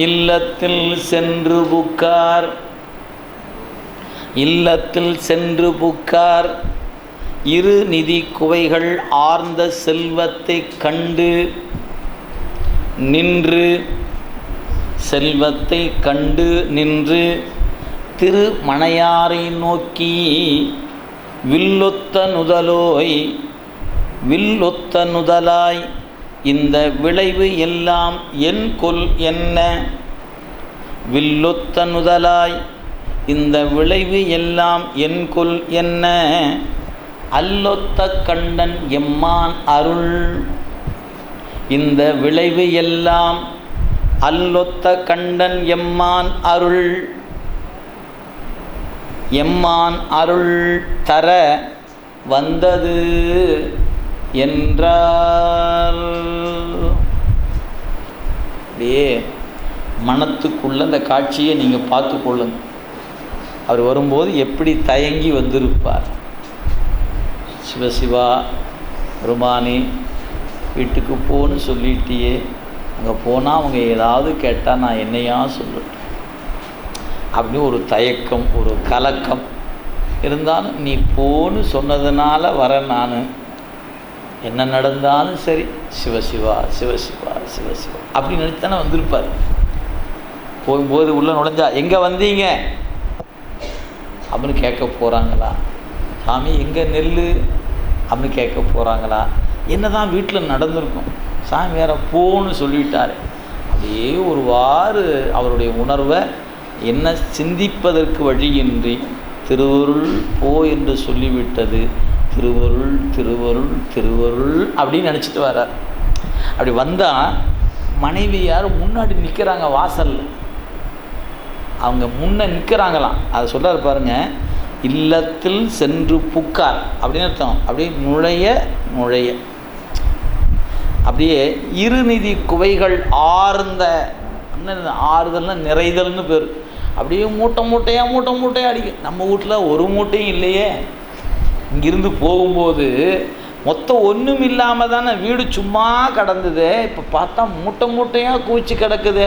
இல்லத்தில் சென்று புக்கார் இல்லத்தில் சென்று புக்கார் இரு நிதி குவைகள் ஆர்ந்த செல்வத்தை கண்டு நின்று செல்வத்தை கண்டு நின்று திருமணையாரை நோக்கி வில்லொத்த நுதலோய் வில்லொத்த நுதலாய் இந்த விளைவு எல்லாம் என் கொல் என்ன? வில்லொத்த நுதலாய் இந்த விளைவு எல்லாம் என் கொல் என்ன? அல்லொத்த கண்டன் எம்மான் அருள். இந்த விளைவு எல்லாம் அல்லொத்த கண்டன் எம்மான் அருள். எம்மான் அருள் தர வந்தது. என்றார் அப்படியே மனத்துக்குள்ள அந்த காட்சியை நீங்கள் பார்த்து கொள்ளுங்கள் அவர் வரும்போது எப்படி தயங்கி வந்திருப்பார்? சிவசிவா பெருமானே வீட்டுக்கு போன்னு சொல்லிட்டியே. அங்கே போனால் அவங்க ஏதாவது கேட்டால் நான் என்னையா சொல்லட்டும் அப்படின்னு ஒரு தயக்கம் ஒரு கலக்கம். இருந்தாலும் நீ போன்னு சொன்னதுனால வரேன் நான். என்ன நடந்தாலும் சரி சிவசிவா சிவசிவா சிவசிவா அப்படின்னு நினைத்தானே தானே வந்திருப்பார். போகும்போது உள்ளே நுழைஞ்சா எங்கே வந்தீங்க? அப்படின்னு கேட்க போகிறாங்களா சாமி எங்கே நெல் அப்படின்னு கேட்க போகிறாங்களா என்ன தான் வீட்டில் நடந்திருக்கும். சாமி வேற போன்னு சொல்லிவிட்டார் அப்படியே ஒரு வாறு அவருடைய உணர்வை என்ன சிந்திப்பதற்கு வழியின்றி திருவருள் போ என்று சொல்லிவிட்டது. திருவருள் திருவருள் திருவருள் அப்படின்னு நினச்சிட்டு வர்றார் அப்படி வந்தால் மனைவியார் முன்னாடி நிற்கிறாங்க வாசலில். அவங்க முன்னே நிற்கிறாங்களாம் அதை சொல்றாரு பாருங்க இல்லத்தில் சென்று புக்கார் அப்படின்னு அர்த்தம். அப்படியே நுழைய நுழைய. அப்படியே இருநிதி குவைகள் ஆர்ந்த என்ன ஆறுதல்னா நிறைதல்னு பேர். அப்படியே மூட்டை மூட்டையாக மூட்டை மூட்டையாக அடிக்கும். நம்ம வீட்டில் ஒரு மூட்டையும் இல்லையே. இங்கிருந்து போகும்போது மொத்தம் ஒன்றும் இல்லாமல் தானே வீடு சும்மா கிடந்தது. இப்போ பார்த்தா மூட்டை மூட்டையாக குவிச்சு கிடக்குது.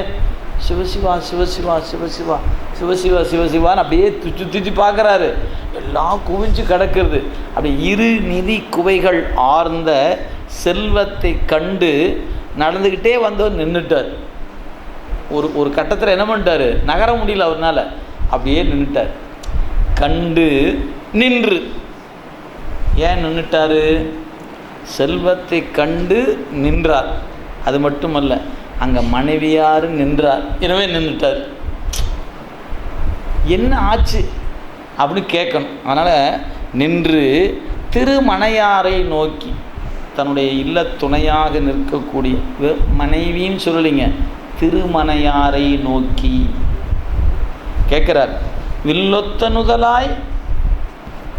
சிவசிவா சிவசிவா சிவசிவா சிவசிவா சிவசிவான்னு அப்படியே துச்சி சுற்றி பார்க்குறாரு. எல்லாம் குவிஞ்சு கிடக்கிறது. அப்படி இரு நிதி குவைகள் ஆர்ந்த செல்வத்தை கண்டு நடந்துக்கிட்டே வந்தவர் நின்றுட்டார் ஒரு ஒரு கட்டத்தில் என்ன பண்ணிட்டாரு? நகர முடியல அவர்னால. அப்படியே நின்றுட்டார் கண்டு நின்று. ஏன் நின்றுட்டார் செல்வத்தை கண்டு நின்றார். அது மட்டுமல்ல அங்கே மனைவியார் நின்றார். எனவே நின்றுட்டார் என்ன ஆச்சு அப்படின்னு கேட்கணும். அதனால் நின்று திருமணையாரை நோக்கி தன்னுடைய இல்ல துணையாக நிற்கக்கூடிய மனைவின்னு சொல்லலைங்க. திருமணையாரை நோக்கி. கேட்குறார் வில்லொத்த நுதலாய்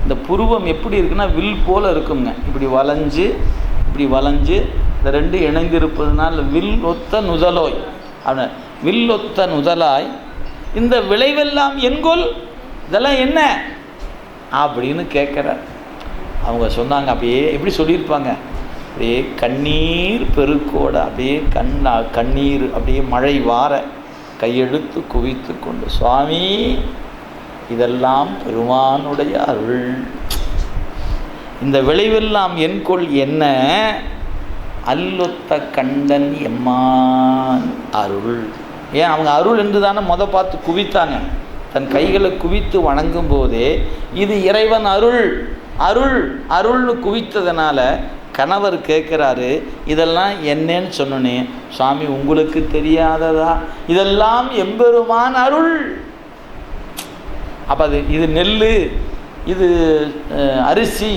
இந்த புருவம் எப்படி இருக்குன்னா வில் போல இருக்குங்க இப்படி வளைஞ்சு இப்படி வளைஞ்சு இந்த ரெண்டு இணைந்திருப்பதுனால வில் ஒத்த நுதலோய். அப்படின்னு வில் ஒத்த நுதலாய் இந்த விளைவெல்லாம் என்கொல் இதெல்லாம் என்ன? அப்படின்னு கேட்குறார். அவங்க சொன்னாங்க அப்படியே எப்படி சொல்லியிருப்பாங்க? அப்படியே கண்ணீர் பெருக்கோட அப்படியே கண்ணா கண்ணீர் அப்படியே மழை வார கையெழுத்து குவித்து கொண்டு சுவாமி இதெல்லாம் பெருமானுடைய அருள். இந்த விளைவெல்லாம் என் கொள் என்ன? அல்லொத்த கண்டன் எம்மான் அருள். ஏன்? அவங்க அருள் என்று தானே முத பார்த்து குவித்தாங்க. தன் கைகளை குவித்து வணங்கும் போதே இது இறைவன் அருள். அருள் அருள்னு குவித்ததுனால கணவர் கேட்குறாரு இதெல்லாம் என்னன்னு சொன்னோன்னே சுவாமி உங்களுக்கு தெரியாததா? இதெல்லாம் எம்பெருமான் அருள். அப்போ அது இது நெல் இது அரிசி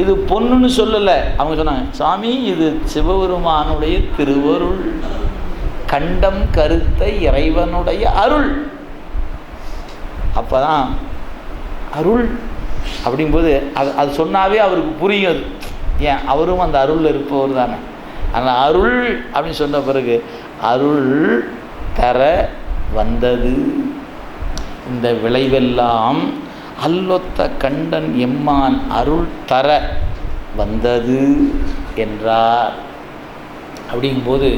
இது பொண்ணுன்னு சொல்லலை. அவங்க சொன்னாங்க சாமி இது சிவபெருமானுடைய திருவருள். கண்டம் கருத்த இறைவனுடைய அருள். அப்போ தான் அருள் அப்படிங்கும்போது அது அது சொன்னாவே அவருக்கு புரியும் அது. ஏன்? அவரும் அந்த அருளில் இருப்பவர் தானே. ஆனால் அருள் அப்படின்னு சொன்ன பிறகு அருள் தர வந்தது. இந்த விளைவெல்லாம் அல்லொத்த கண்டன் எம்மான் அருள் தர வந்தது என்றார். அப்படிங்கும்போது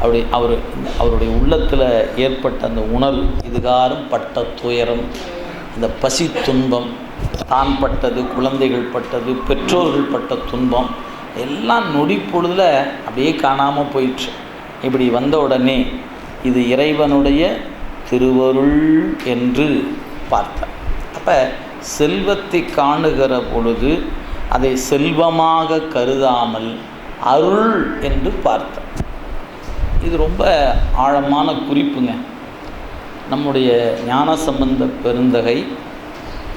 அப்படி அவர் அவருடைய உள்ளத்தில் ஏற்பட்ட அந்த உணர்வு இதுகாரும் பட்ட துயரம் இந்த பசி துன்பம் தான் பட்டது குழந்தைகள் பட்டது பெற்றோர்கள் பட்ட துன்பம் எல்லாம் நொடி பொழுதில் அப்படியே காணாமல் போயிடுச்சு இப்படி வந்த உடனே இது இறைவனுடைய திருவருள் என்று பார்த்தார். அப்போ செல்வத்தை காணுகிற பொழுது அதை செல்வமாக கருதாமல் அருள் என்று பார்த்தார். இது ரொம்ப ஆழமான குறிப்புங்க. நம்முடைய ஞான சம்பந்த பெருந்தகை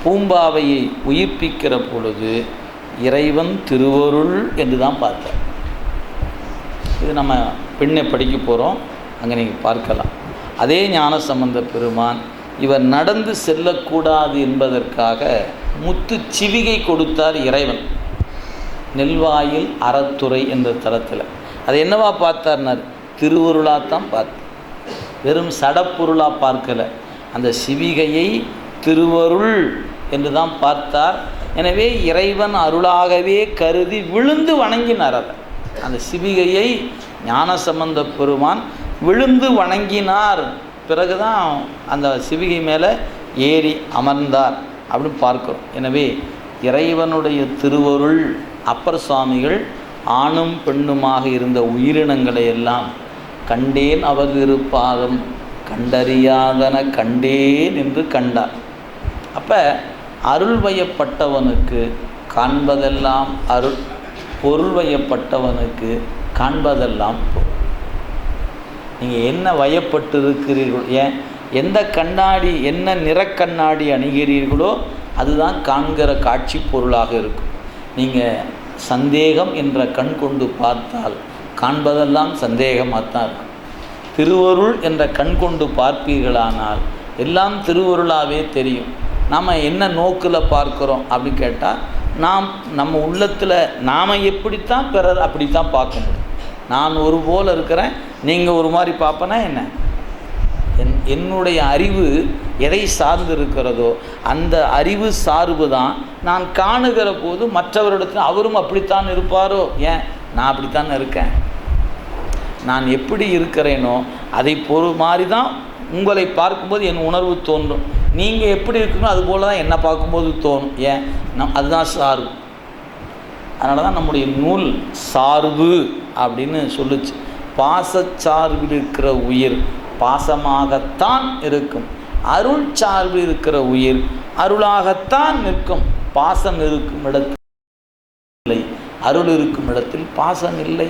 பூம்பாவையை உயிர்ப்பிக்கிற பொழுது இறைவன் திருவருள் என்று தான் பார்த்தார். இது நம்ம பெண்ணை படிக்க போகிறோம் அங்கே நீங்கள் பார்க்கலாம். அதே ஞானசம்பந்த பெருமான் இவர் நடந்து செல்லக்கூடாது என்பதற்காக முத்து சிவிகை கொடுத்தார் இறைவன். நெல்வாயில் அறத்துறை என்ற தளத்தில் அதை என்னவா பார்த்தார்னார்? திருவருளாத்தான் பார்த்தார். வெறும் சடப்பொருளாக பார்க்கல. அந்த சிவிகையை திருவருள் என்று தான் பார்த்தார். எனவே இறைவன் அருளாகவே கருதி விழுந்து வணங்கினார் அதை அந்த சிவிகையை ஞானசம்பந்த பெருமான் விழுந்து வணங்கினார். பிறகுதான் அந்த சிவிகை மேலே ஏறி அமர்ந்தார் அப்படின்னு பார்க்கிறோம். எனவே இறைவனுடைய திருவருள் அப்பர் சுவாமிகள் ஆணும் பெண்ணுமாக இருந்த உயிரினங்களை எல்லாம் கண்டேன் அவர் கண்டறியாதன கண்டேன் என்று கண்டார். அப்போ அருள் வயப்பட்டவனுக்கு காண்பதெல்லாம் அருள் பொருள் வயப்பட்டவனுக்கு காண்பதெல்லாம் பொருள். நீங்கள் என்ன வயப்பட்டு இருக்கிறீர்கள் ஏன்? எந்த கண்ணாடி என்ன நிறக்கண்ணாடி அணிகிறீர்களோ அதுதான் காண்கிற காட்சி பொருளாக இருக்கும். நீங்கள் சந்தேகம் என்ற கண் கொண்டு பார்த்தால் காண்பதெல்லாம் சந்தேகமாக தான் இருக்கும். திருவருள் என்ற கண் கொண்டு பார்ப்பீர்களானால் எல்லாம் திருவருளாகவே தெரியும். நாம் என்ன நோக்கில் பார்க்குறோம் அப்படின்னு கேட்டால் நாம் நம்ம உள்ளத்தில் நாம் எப்படித்தான் பிறர் அப்படித்தான் பார்க்க முடியும். நான் ஒரு போல் இருக்கிறேன் நீங்கள் ஒரு மாதிரி பார்ப்பனா என்ன? என் என்னுடைய அறிவு எதை சார்ந்து இருக்கிறதோ அந்த அறிவு சார்பு தான் நான் காணுகிற போது மற்றவரிடத்தில் அவரும் அப்படித்தான் இருப்பாரோ? ஏன்? நான் அப்படித்தான் இருக்கேன். நான் எப்படி இருக்கிறேனோ அதை பொறு மாதிரி தான் உங்களை பார்க்கும்போது என் உணர்வு தோன்றும். நீங்கள் எப்படி இருக்கணும் அதுபோல் தான் என்னை பார்க்கும்போது தோணும். ஏன்? நம் அதுதான் சார்பு. அதனால தான் நம்முடைய நூல் சார்பு அப்படின்னு சொல்லுச்சு. பாசச்சார்பில் இருக்கிற உயிர் பாசமாகத்தான் இருக்கும். அருள் சார்பு இருக்கிற உயிர் அருளாகத்தான் நிற்கும். பாசம் இருக்கும் இடத்தில் இல்லை அருள் இருக்கும் இடத்தில் பாசம் இல்லை.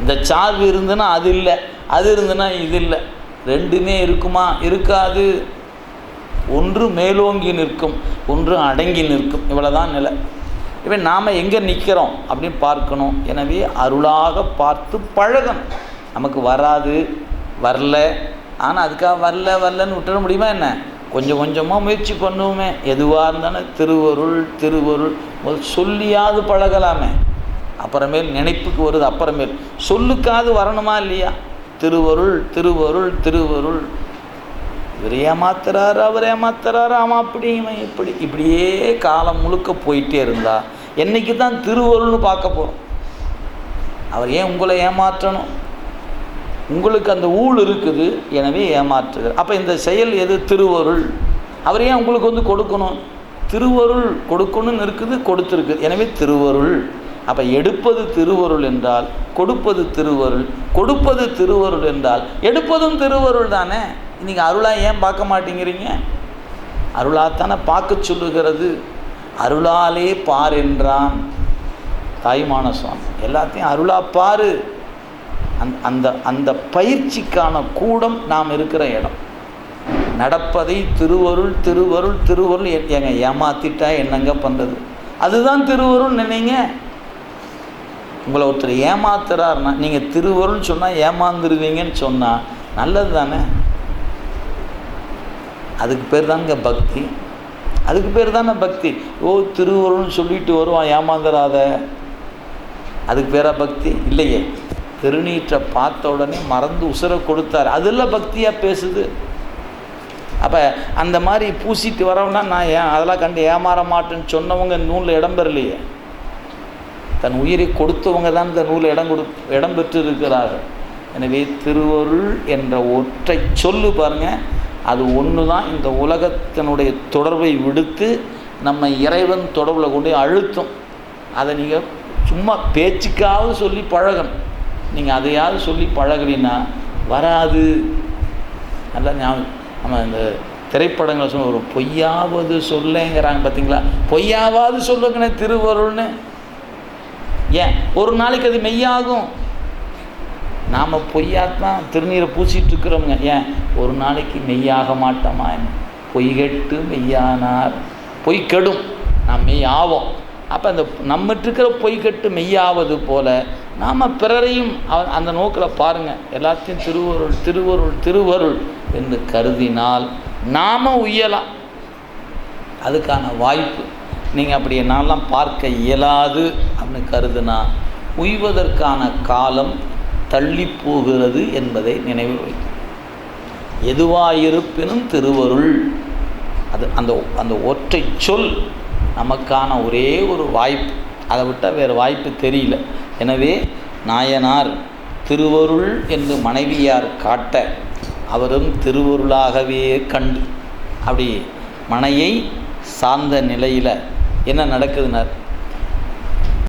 இந்த சார்பு இருந்துன்னா அது இல்லை. அது இருந்துன்னா இது இல்லை. ரெண்டுமே இருக்குமா? இருக்காது. ஒன்று மேலோங்கி நிற்கும். ஒன்று அடங்கி நிற்கும். இவ்வளோதான் நிலை. இப்போ நாம் எங்கே நிற்கிறோம் அப்படின்னு பார்க்கணும். எனவே அருளாக பார்த்து பழகணும். நமக்கு வராது வரல. ஆனால் அதுக்காக வரல வரலன்னு விட்டுற முடியுமா என்ன? கொஞ்சம் கொஞ்சமாக முயற்சி பண்ணுவோமே. எதுவாக இருந்தாலும் திருவருள் திருவருள். முதல் சொல்லியாவது பழகலாமே. அப்புறமேல் நினைப்புக்கு வருது அப்புறமேல். சொல்லுக்காவது வரணுமா இல்லையா? திருவருள் திருவருள் திருவருள். இவர் ஏமாத்துறாரு அவர் ஏமாத்துறாரு ஆமாம் அப்படி இவன் இப்படி. இப்படியே காலம் முழுக்க போயிட்டே இருந்தா என்னைக்கு தான் திருவருள்னு பார்க்க போகிறோம் அவர் ஏன் உங்களை ஏமாற்றணும்? உங்களுக்கு அந்த ஊழ் இருக்குது எனவே ஏமாற்றுகிறார். அப்போ இந்த செயல் எது? திருவருள். அவர் ஏன் உங்களுக்கு வந்து கொடுக்கணும்? திருவருள் கொடுக்கணும்னு இருக்குது கொடுத்துருக்குது எனவே திருவருள். அப்போ எடுப்பது திருவருள் என்றால் கொடுப்பது திருவருள். கொடுப்பது திருவருள் என்றால் எடுப்பதும் திருவருள் தானே? நீங்கள் அருளாக ஏன் பார்க்க மாட்டேங்கிறீங்க? அருளாகத்தானே பார்க்க சொல்லுகிறது. அருளாலே பார் என்றான் தாய்மான சுவாமி. எல்லாத்தையும் அருளா பாரு. அந் அந்த அந்த பயிற்சிக்கான கூடம் நாம் இருக்கிற இடம். நடப்பதை திருவருள் திருவருள் திருவருள் எங்க ஏமாத்திட்டா என்னங்க பண்ணுறது அதுதான் திருவருள் நினைங்க. உங்களை ஒருத்தர் ஏமாத்துறாருன்னா நீங்கள் திருவருள் சொன்னால் ஏமாந்துருவீங்கன்னு சொன்னால் நல்லது தானே? அதுக்கு பேர் தாங்க பக்தி. அதுக்கு பேர் தானே பக்தி. ஓ திருவருள்னு சொல்லிட்டு வருவான் ஏமாந்துடாத அதுக்கு பேரா பக்தி? இல்லையே. திருநீற்றை பார்த்த உடனே மறந்து உசுரை கொடுத்தாரு. அதெல்லாம் பக்தியாக பேசுது. அப்போ அந்த மாதிரி பூசிட்டு வரவனா நான் ஏன்? அதெல்லாம் கண்டு ஏமாற மாட்டேன்னு சொன்னவங்க நூலில் இடம் பெறலையே. தன் உயிரை கொடுத்தவங்க தான் இந்த நூலில் இடம் கொடு இடம் பெற்று இருக்கிறார்கள் எனவே திருவருள் என்ற ஒற்றை சொல்லு பாருங்கள் அது ஒன்று தான் இந்த உலகத்தினுடைய தொடர்பை விடுத்து நம்ம இறைவன் தொடர்பில் கொண்டு அழுத்தும். அதை நீங்கள் சும்மா பேச்சுக்காவது சொல்லி பழகணும். நீங்கள் அதையாவது சொல்லி பழகலின்னா வராது. நல்லா ஞாபகம். நம்ம இந்த திரைப்படங்கள் சொல்ல ஒரு பொய்யாவது சொல்லுங்கிறாங்க பார்த்தீங்களா பொய்யாவது சொல்லுங்கண்ணே திருவருள்னு. ஏன்? ஒரு நாளைக்கு அது மெய்யாகும். நாம் பொய்யாத்தான் திருநீரை பூசிட்டு இருக்கிறோங்க ஏன்? ஒரு நாளைக்கு மெய்யாக மாட்டோமா பொய்கெட்டு மெய்யானார். பொய் கெடும். நாம் மெய் ஆவோம் அப்போ அந்த நம்மட்டிருக்கிற பொய்கெட்டு மெய்யாவது போல நாம் பிறரையும் அந்த நோக்கில் பாருங்கள் எல்லாத்தையும் திருவருள் திருவருள் திருவருள் என்று கருதினால் நாம் உயலாம். அதுக்கான வாய்ப்பு. நீங்கள் அப்படி என்னாலாம் பார்க்க இயலாது அப்படின்னு கருதுனா உய்வதற்கான காலம் தள்ளி போகிறது என்பதை நினைவில் வைக்கும் எதுவாயிருப்பினும் திருவருள். அது அந்த அந்த ஒற்றை சொல் நமக்கான ஒரே ஒரு வாய்ப்பு. அதை விட்டால் வேறு வாய்ப்பு தெரியல. எனவே நாயனார் திருவருள் என்று மனைவியார் காட்ட அவரும் திருவருளாகவே கண்டு. அப்படி மனையை சார்ந்த நிலையில் என்ன நடக்குதுனார்?